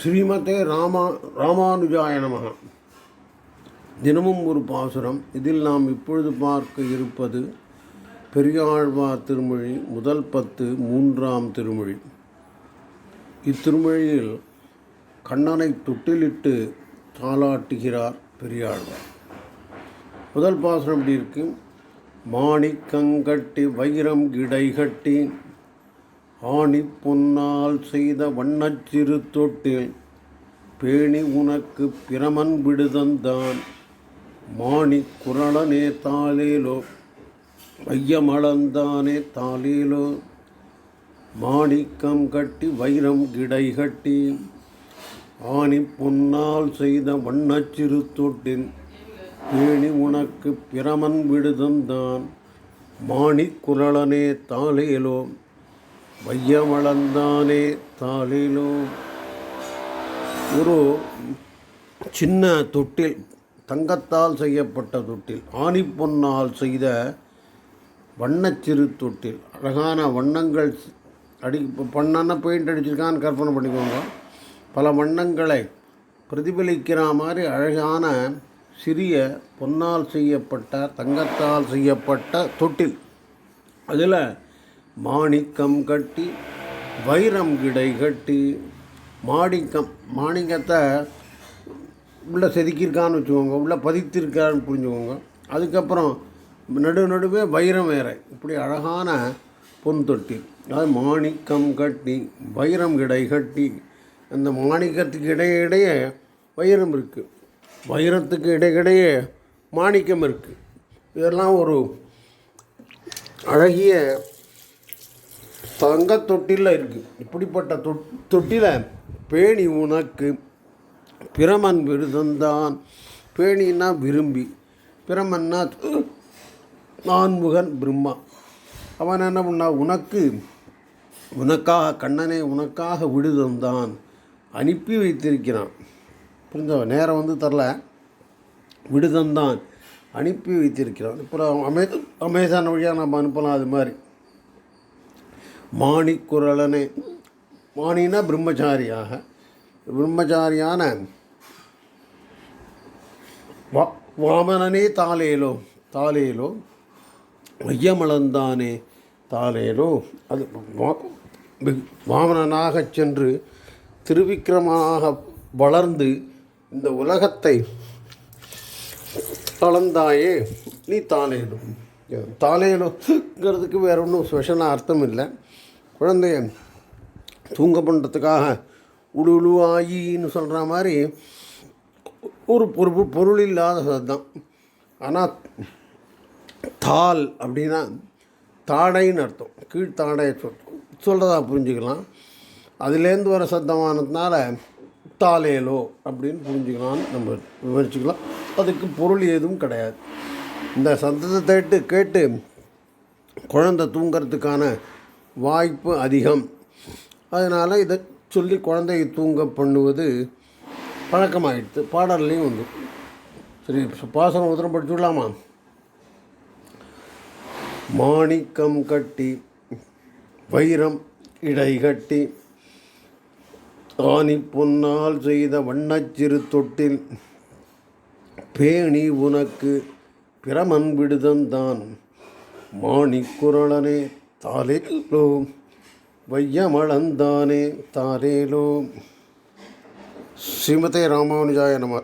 ஸ்ரீமதே ராமா ராமானுஜாய நமக. தினமும் ஒரு பாசுரம். இதில் நாம் இப்பொழுது பார்க்க இருப்பது பெரியாழ்வார் திருமொழி முதல் பத்து மூன்றாம் திருமொழி. இத்திருமொழியில் கண்ணனை தொட்டிலிட்டு தாளாட்டுகிறார் பெரியாழ்வார் முதல் பாசுரம் எப்படி இருக்கு? மாணிக்கங்கட்டி வைரம் கிடைகட்டி ஆணி பொன்னால் செய்த வண்ணச்சிறு தொட்டில் பேணி உனக்கு பிரமன் விடுதந்தான். மாணி குரளனே தாளேலோ வையமளந்தானே தாளேலோ. மாணிக்கம் கட்டி வைரம் கிடை கட்டி ஆணி பொன்னால் செய்த வண்ணச்சிறு தொட்டில் பேணி உனக்கு பிரமன் விடுதந்தான். மாணிக் குரளனே தாளேலோ வையமளந்தானே தாளிலும் ஒரு சின்ன தொட்டில் தங்கத்தால் செய்யப்பட்ட தொட்டில் ஆணிப்பொன்னால் செய்த வண்ணச்சிறு தொட்டில் அழகான வண்ணங்கள் அடி பண்ணான பெயிண்ட் அடிச்சிருக்கான்னு கற்பனை பண்ணிக்கோங்க. பல வண்ணங்களை பிரதிபலிக்கிற மாதிரி அழகான சிறிய பொன்னால் செய்யப்பட்ட தங்கத்தால் செய்யப்பட்ட தொட்டில். அதில் மாணிக்கம் கட்டி வைரம் கிடை கட்டி. மாணிக்கம் மாணிக்கத்தை உள்ளே செதுக்கியிருக்கான்னு வச்சுக்கோங்க உள்ளே பதித்திருக்கான்னு புரிஞ்சுக்கோங்க. அதுக்கப்புறம் நடு நடுவே வைரம் வேற. இப்படி அழகான பொன் தொட்டி. அதாவது மாணிக்கம் கட்டி வைரம் கிடை கட்டி. அந்த மாணிக்கத்துக்கு இடையே இடையே வைரம் இருக்குது வைரத்துக்கு இடையிடையே மாணிக்கம் இருக்குது இதெல்லாம் ஒரு அழகிய தங்க தொட்டில இருக்குது இப்படிப்பட்ட தொட் தொட்டில பேணி உனக்கு பிரமன் விருதந்தான் பேணின்னா விரும்பி பிரமன்னா நான்முகன் பிரம்மா. அவன் என்ன பண்ணா உனக்கு உனக்காக கண்ணனை உனக்காக விடுதந்தான் அனுப்பி வைத்திருக்கிறான். புரிஞ்ச நேரம் வந்து தரல. விடுதந்தான் அனுப்பி வைத்திருக்கிறான். அப்புறம் அமே அமேசான் வழியாக நம்ம அனுப்பலாம் அது மாதிரி. மாணிக்குரலனே. மாணினா பிரம்மச்சாரியாக. பிரம்மச்சாரியான வா வாமனனே தாலேலோ தாலேலோ ஐயமளந்தானே தாளேலோ. அது வா- சென்று திருவிக்கிரமனாக வளர்ந்து இந்த உலகத்தை அளந்தாயே நீ தாலேலோ தாலேலோங்கிறதுக்கு வேற ஒன்றும் ஸ்பெஷலாக அர்த்தம் இல்லை. குழந்தைய தூங்க பண்ணுறதுக்காக உழு உழுவாயின்னு சொல்கிற மாதிரி ஒரு பொறுப்பு பொருள் இல்லாத சத்தம் ஆனால் தாள் அப்படின்னா தாடைன்னு அர்த்தம். கீழ்த்தாடையை சொல் சொல்கிறதா புரிஞ்சுக்கலாம். அதுலேருந்து வர சத்தமானதுனால தாளேலோ அப்படின்னு புரிஞ்சுக்கலாம்னு நம்ம விவரிச்சுக்கலாம். அதுக்கு பொருள் எதுவும் கிடையாது. இந்த சத்தத்தை கேட்டு கேட்டு குழந்தை தூங்கிறதுக்கான வாய்ப்பு அதிகம். அதனால் இதை சொல்லி குழந்தையை தூங்க பண்ணுவது பழக்கமாகிடுது பாடல்லையும் உண்டு. சரி பாசனம் உத்தரம் படிச்சுடலாமா மாணிக்கம் கட்டி வைரம் இடை கட்டி ஆணி பொன்னால் செய்த வண்ணச்சிறு தொட்டில் பேணி உனக்கு பிரமன் விடுதந்தான். மாணிக்குரளனே தாலேலோ வையமளந்தானே தாலேலோ ஸ்ரீமதே ராமானுஜாய நம.